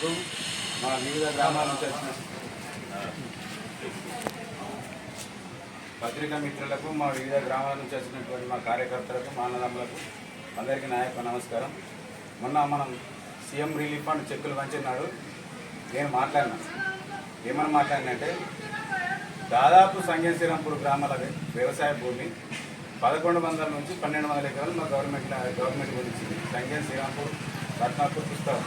మిత్రులకు మా వివిధ గ్రామాల నుంచి వచ్చిన పత్రికా మిత్రులకు మా వివిధ గ్రామాల నుంచి వచ్చినటువంటి మా కార్యకర్తలకు మా అన్నదమ్ములకు అందరికీ నాయకు నమస్కారం. మొన్న మనం సీఎం రిలీఫ్ ఫండ్ చెక్కులు పంచినాడు. నేను మాట్లాడినా. ఏమని మాట్లాడినంటే దాదాపు సంగేశ్వరంపూర్ గ్రామాల వ్యవసాయ భూమి పదకొండు వందల నుంచి పన్నెండు వందల ఎకరాలు మా గవర్నమెంట్ గవర్నమెంట్ గురించి సంగేశ్వరంపూర్ శ్రీరాంపూర్ రత్నాపూర్ పుస్తకం.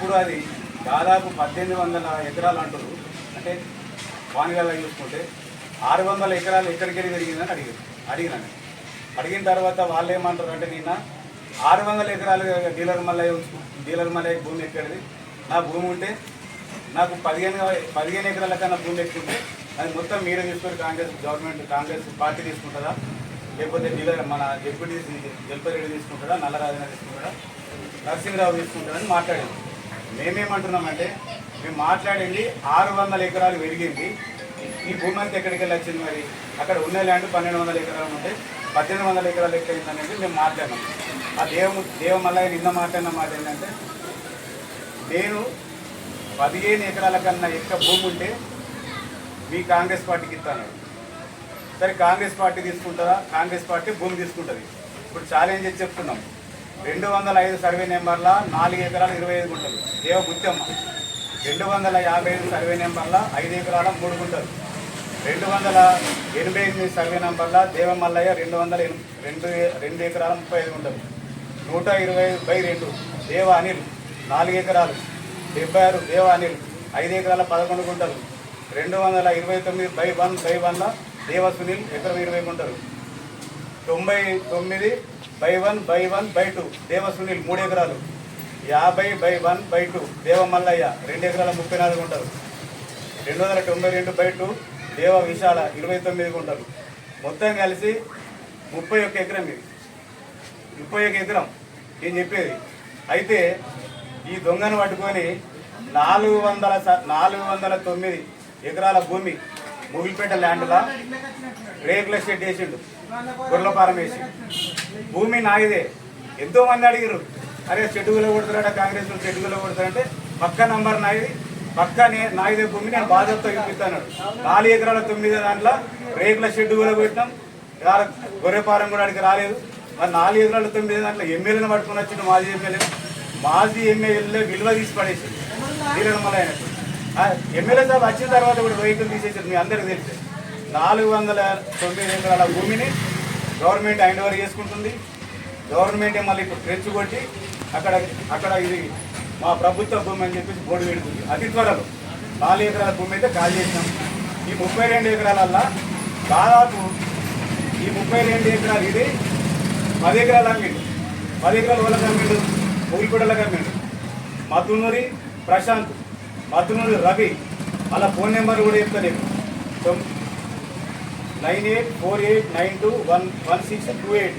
ఇప్పుడు అది దాదాపు పద్దెనిమిది వందల ఎకరాలు అంటారు అంటే వానిగల్లో చూసుకుంటే ఆరు వందల ఎకరాలు ఎక్కడికి వెళ్ళి పెరిగిందని అడిగారు. అడిగినాను. అడిగిన తర్వాత వాళ్ళు ఏమంటారు అంటే నిన్న ఆరు వందల ఎకరాలు డీలర్ మల్లయ్య డీలర్ మల్లయ్య భూమి ఎక్కడిది? నా భూమి ఉంటే నాకు పదిహేను పదిహేను ఎకరాల కన్నా భూమి ఎక్కుంటే అది మొత్తం మీరే తీసుకొని కాంగ్రెస్ గవర్నమెంట్ కాంగ్రెస్ పార్టీ తీసుకుంటుందా? లేకపోతే డీలర్ మన డిప్యూటీ జల్పరెడ్డి తీసుకుంటాడా నల్లరాజన తీసుకుంటాడా నరసింహరావు తీసుకుంటాడని మాట్లాడారు. మేమేమంటున్నామంటే మేము మాట్లాడింది ఆరు వందల ఎకరాలు పెరిగింది. ఈ భూమి అంతా ఎక్కడికి వెళ్ళి వచ్చింది మరి? అక్కడ ఉన్న ల్యాండ్ పన్నెండు వందల ఎకరాలు ఉంటే పద్దెనిమిది వందల ఎకరాలు ఎక్కడైంది అనేది మేము మాట్లాడినాం. ఆ దేవ దేవమల్లయ్య నిన్న మాట్లాడిన మాట ఏంటంటే నేను పదిహేను ఎకరాల కన్నా ఎక్కువ భూమి ఉంటే మీ కాంగ్రెస్ పార్టీకి ఇస్తాను. సరే కాంగ్రెస్ పార్టీ తీసుకుంటుందా కాంగ్రెస్ పార్టీ భూమి తీసుకుంటుంది. ఇప్పుడు ఛాలెంజ్ చేసి చెప్తున్నాం. రెండు వందల ఐదు సర్వే నెంబర్ల నాలుగు ఎకరాల ఇరవై ఐదు గుంటలు. దేవ గుత్తమ్మ రెండు వందల యాభై ఐదు సర్వే నెంబర్ల ఐదు ఎకరాల మూడు గుంటలు. రెండు వందల ఎనభై ఎనిమిది సర్వే నెంబర్ల దేవమల్లయ్య రెండు వందల ఎన్- రెండు రెండు ఎకరాల ముప్పై ఐదు గుంటలు. నూట ఇరవై ఐదు బై రెండు దేవ అనిల్ నాలుగు ఎకరాలు. డెబ్బై ఆరు దేవ అనిల్ ఐదు ఎకరాల పదకొండు గుంటలు. రెండు వందల ఇరవై తొమ్మిది బై వన్ బై వన్ల దేవ సునీల్ ఎకరం ఇరవై గుంటలు. తొంభై తొమ్మిది by one by one by two. దేవ సునీల్ మూడు ఎకరాలు. యాభై బై వన్ బై టూ. దేవ మల్లయ్య రెండు ఎకరాల ముప్పై నాలుగు ఉంటారు రెండు వందల తొంభై రెండు బై టూ. దేవ విశాల ఇరవై తొమ్మిది ఉంటారు మొత్తం కలిసి ముప్పై ఒక్క ఎకరం ఇది. ముప్పై ఒక ఎకరం. నేను చెప్పేది. అయితే ఈ దొంగను పట్టుకొని నాలుగు వందల నాలుగు వందల తొమ్మిది ఎకరాల భూమి ముగిలిపేట ల్యాండ్లా రేకుల షెడ్ వేసిండు గొర్రెలపారం వేసి భూమి నాయిదే. ఎంతో మంది అడిగారు అరే చెట్టుగులో కొడతారట కాంగ్రెస్ వాళ్ళు కొడతారంటే పక్క నంబర్ నాయిది పక్క నే- నాయిదే భూమి నేను బాధ్యతతో చూపిస్తాను నాలుగు ఎకరాల తొమ్మిది దాంట్లో రేకుల షెడ్ కూడా పెట్టినాం ఇవాళ కూడా అడిగి రాలేదు. మరి నాలుగు ఎకరాల తొమ్మిది దాంట్లో ఎమ్మెల్యేని పట్టుకుని వచ్చిండు మాజీ ఎమ్మెల్యే. మాజీ ఎమ్మెల్యే విలువ తీసి పడేసి నీలమల ఆయనకు. ఎమ్మెల్యే సాబ్ వచ్చిన తర్వాత కూడా వెహికల్ తీసేసారు మీ అందరికీ తెలుసు. నాలుగు వందల తొమ్మిది ఎకరాల భూమిని గవర్నమెంట్ హ్యాండ్ ఓవర్ చేసుకుంటుంది. గవర్నమెంటే మళ్ళీ ఇప్పుడు ట్రెంచ్ కొట్టి అక్కడ అక్కడ ఇది మా ప్రభుత్వ భూమి అని చెప్పేసి బోర్డు పెడుతుంది. అతి త్వరలో నాలుగు ఎకరాల భూమి అయితే ఖాళీ చేసినాం. ఈ ముప్పై రెండు ఎకరాలల్లా దాదాపు ఈ ముప్పై రెండు ఎకరాలు ఇది. పది ఎకరాలు అమ్మిండు పది ఎకరాల వాళ్ళకి అమ్మిండు ఊరిపూడలకు అమ్మిండు మధునూరి ప్రశాంత్. మధునూరి రవి వాళ్ళ ఫోన్ నెంబర్ కూడా చెప్తలేదు nine eight four eight nine two one one six two eight.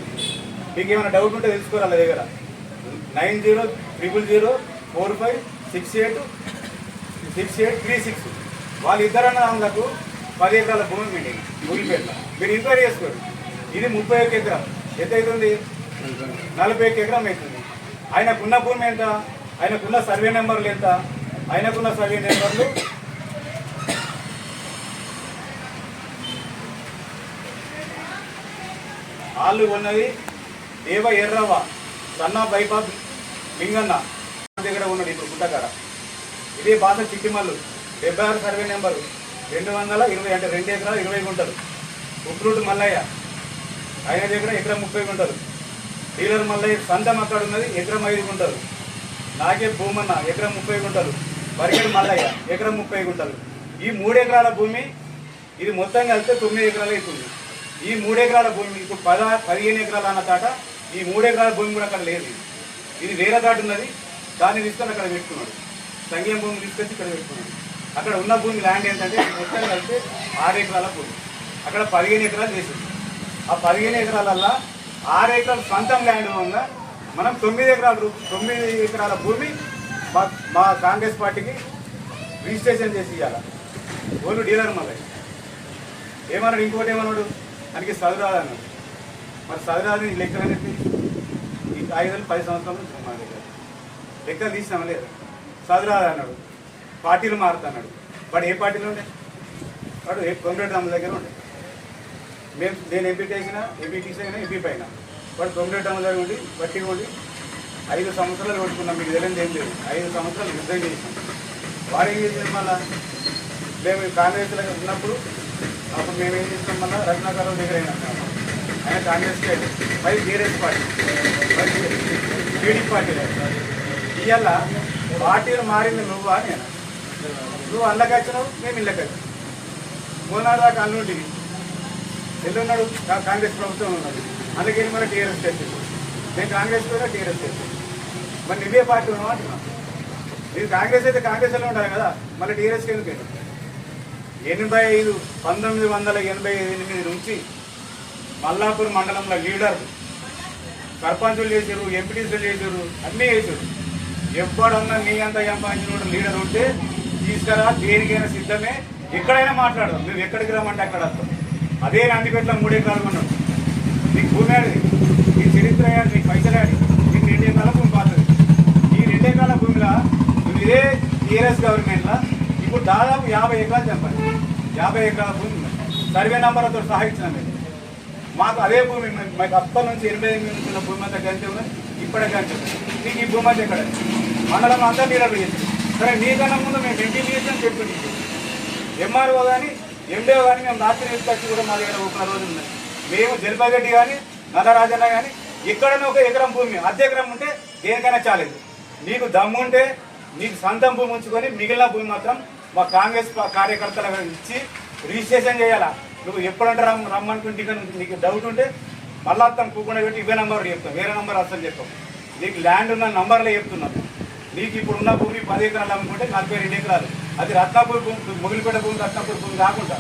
మీకు ఏమైనా డౌట్ ఉంటే తెలుసుకోవాలి వాళ్ళ దగ్గర? Nine zero triple zero four five six eight six eight three six. వాళ్ళు ఇద్దరన్నకు పది ఎకరాల భూమి మీటింగ్ ముగిలిపోయింది మీరు ఎంక్వైరీ చేసుకోరు ఇది ముప్పై ఒక్క ఎకరం. ఎంత అవుతుంది? నలభై ఒక్క ఎకరం అవుతుంది. ఆయనకున్న భూమి ఎంత? ఆయనకున్న సర్వే నెంబర్లు ఎంత? ఆయనకున్న సర్వే నెంబర్లు వాళ్ళు ఉన్నది దేవ ఎర్రవ్వ సన్న బైపాస్ లింగన్న దగ్గర ఉన్నది ఇప్పుడు గుట్టకాడ. ఇదే బాధ చిట్టిమల్లు డెబ్బై ఆరు సర్వే నెంబరు రెండు వందల ఇరవై అంటే రెండు ఎకరాలు ఇరవై గుంటలు. ఉప్రూటు మల్లయ్య ఆయన దగ్గర ఎకరం ముప్పై గుంటలు. డీలర్ మల్లయ్య సంతం అక్కడ ఉన్నది ఎకరం ఐదు గుంటలు. నాకే భూమన్న ఎకరం ముప్పై గుంటలు. బరిగడి మల్లయ్య ఎకరం ముప్పై గుంటలు. ఈ మూడు ఎకరాల భూమి ఇది మొత్తం కలిస్తే తొమ్మిది ఎకరాలు అవుతుంది. ఈ మూడు ఎకరాల భూమి ఇప్పుడు పద పదిహేను ఎకరాలు అన్న తాట ఈ మూడు ఎకరాల భూమి కూడా అక్కడ లేదు. ఇది వేరే తాట ఉన్నది దాన్ని తీసుకొని అక్కడ పెట్టుకున్నాడు. సంఘం భూమి తీసుకొచ్చి ఇక్కడ పెట్టుకున్నాడు. అక్కడ ఉన్న భూమి ల్యాండ్ ఏంటంటే మొత్తం కలిస్తే ఆరు ఎకరాల భూమి. అక్కడ పదిహేను ఎకరాలు చేసింది. ఆ పదిహేను ఎకరాలల్లో ఆరు ఎకరాలు సొంతం ల్యాండ్ వల్ల మనం తొమ్మిది ఎకరాల తొమ్మిది ఎకరాల భూమి మా మా కాంగ్రెస్ పార్టీకి రిజిస్ట్రేషన్ చేసి ఇవ్వాలి ఓన్లీ డీలర్ మళ్ళీ. ఏమన్నాడు? ఇంకోటి ఏమన్నాడు? దానికి చదువురాదు అన్నాడు మరి చదువురాదు ఈ లెక్కలు అనేది ఈ ఐదు వేలు పది సంవత్సరాల నుంచి మా దగ్గర. లెక్కలు తీసినామా లేదు? చదురాదు అన్నాడు. పార్టీలు మారుతున్నాడు. వాడు ఏ పార్టీలో ఉండే? వాడు ఏ కొమరెడ్డి రాముల దగ్గర ఉండే. మేము నేను ఎంపీ చేసిన ఎంపీ అయినా ఎంపీ పైన. వాడు కొమరెడ్డి రాముల దగ్గర ఉండి బట్టి ఉండి ఐదు సంవత్సరాలు కొట్టుకున్నాం మీకు తెలియదు ఏం లేదు. ఐదు సంవత్సరాలు యుద్ధం చేసినాం. వారు ఏం చేసిన మళ్ళా? మేము కాంగ్రెస్లో ఉన్నప్పుడు అప్పుడు మేము ఏం చేసినాం మళ్ళా? రత్నాకరం దగ్గర ఆయన కాంగ్రెస్ మరి బీఆర్ఎస్ పార్టీ. మరి టీడీ పార్టీ ఇవాళ పార్టీలు మారింది నువ్వా నేను నువ్వు అల్లకి వచ్చినావు మేము ఇళ్ళకి వచ్చినాం. మూడునాడు దాకా అన్నుంటివి ఎల్లున్నాడు కాంగ్రెస్ ప్రభుత్వం ఉన్నది. అందుకని మన టీఆర్ఎస్ తెచ్చింది నేను కాంగ్రెస్ కూడా టీఆర్ఎస్ తెచ్చింది మరి నువ్వే పార్టీ ఉన్నావు అంటున్నావు మీరు కాంగ్రెస్ అయితే కాంగ్రెస్లో ఉంటారు కదా మళ్ళీ టీఆర్ఎస్కి ఎందుకు ఎనభై ఐదు పంతొమ్మిది వందల ఎనభై ఎనిమిది నుంచి మల్లాపూర్ మండలంలో లీడర్ సర్పంచులు చేశారు ఎంపీటీసీలు చేశారు అన్నీ చేశారు. ఎప్పుడన్నా నీ అంత సంపాదించిన లీడర్ ఉంటే తీసుకురా దేనికైనా సిద్ధమే. ఎక్కడైనా మాట్లాడదాం నువ్వు ఎక్కడికి రమ్మంటే అక్కడ వస్తాం అదే నందిపేటలో మూడే కాలం ఉన్నావు. నీకు భూమి ఈ నీ చరిత్ర ఆడి నీకు పైసలు ఆడి నీకు రెండు ఎకరాల భూమి పాతది ఈ రెండు ఎకరాల భూమిలో నువ్వు ఇదే టీఆర్ఎస్ గవర్నమెంట్లో? ఇప్పుడు దాదాపు యాభై ఎకరాలు చెప్పండి యాభై ఎకరాల భూమి సర్వే నంబర్లతో సహా ఇచ్చినాం మేము. మాకు అదే భూమి మాకు అప్పటి నుంచి ఎనభై ఎనిమిది నుంచి ఉన్న భూమి అంతా గంటే ఉన్నది. ఇప్పుడే గంతే మీకు నీకు ఈ భూమి అంతా ఎక్కడ? మండలం అంతా నీళ్ళు చేసి సరే నీకన్నా ముందు మేము ఎంపీ చేసాం చెప్పింది ఎంఆర్ఓ కానీ ఎండిఓ కానీ మేము రాత్రి తీసుకొచ్చి కూడా మా దగ్గర ఒక రోజు ఉన్నాయి మేము జలపగడ్డి కానీ నల్లరాజన్న కానీ ఎక్కడైనా ఒక ఎకరం భూమి అర్ధ ఎకరం ఉంటే దేనికైనా చాలేదు. నీకు దమ్ముంటే మీకు సొంతం భూమి ఉంచుకొని మిగిలిన భూమి మాత్రం మా కాంగ్రెస్ కార్యకర్తల కార్యకర్తలకు ఇచ్చి రిజిస్ట్రేషన్ చేయాలా? నువ్వు ఎప్పుడంటే రమ్ రమ్మనుకుంటే నీకు డౌట్ ఉంటే మళ్ళా అత్తం కూకుండా పెట్టి ఇవే నంబర్ చెప్తాం. వేరే నంబర్ అసలు చెప్పాం. నీకు ల్యాండ్ ఉన్న నంబర్లే చెప్తున్నాం. నీకు ఇప్పుడు ఉన్న భూమి పది ఎకరాలు అమ్ముకుంటే నలభై రెండు ఎకరాలు. అది రత్నాపూర్ భూమి మొగిలిపేట భూమి రత్నాపూర్ భూమి కాకుండా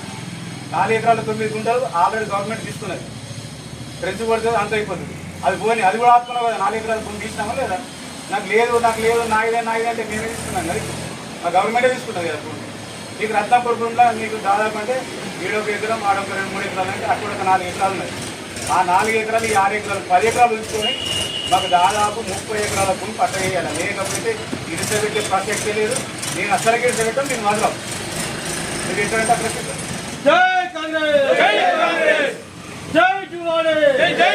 నాలుగు ఎకరాలు తొమ్మిది గుంటలు ఆల్రెడీ గవర్నమెంట్ తీసుకున్నది. ఫ్రెంచ్ పడుతుంది అంత అయిపోతుంది. అది పోని అది కూడా ఆపుకున్నావు కదా నాలుగు ఎకరాలు భూమి తీసినామా లేదా? నాకు లేదు నాకు లేదు నాయుడే నాయుడే అంటే మేమే తీసుకున్నాం కదా. మా గవర్నమెంటే తీసుకున్నది కదా భూమి నీకు రత్నాపూర్ భూమిలో నీకు దాదాపు అంటే ఏడొక ఎకరం ఆడొక రెండు మూడు ఎకరాలు అంటే అక్కడ ఒక నాలుగు ఎకరాలు ఉన్నాయి. ఆ నాలుగు ఎకరాలు ఈ ఆరు ఎకరాలు పది ఎకరాలు ఉంచుకొని మాకు దాదాపు ముప్పై ఎకరాల భూమి పట్ట వేయాలి లేకపోతే ఇడిసబెట్టే ప్రసక్తే లేదు. నేను అసలుకి ఇడిసబెట్టం నేను వదలం మీరు ఎక్కడంటే అక్కడ పెట్టండి. జై కాంగ్రెస్! జై కాంగ్రెస్! జై జువాడే! జై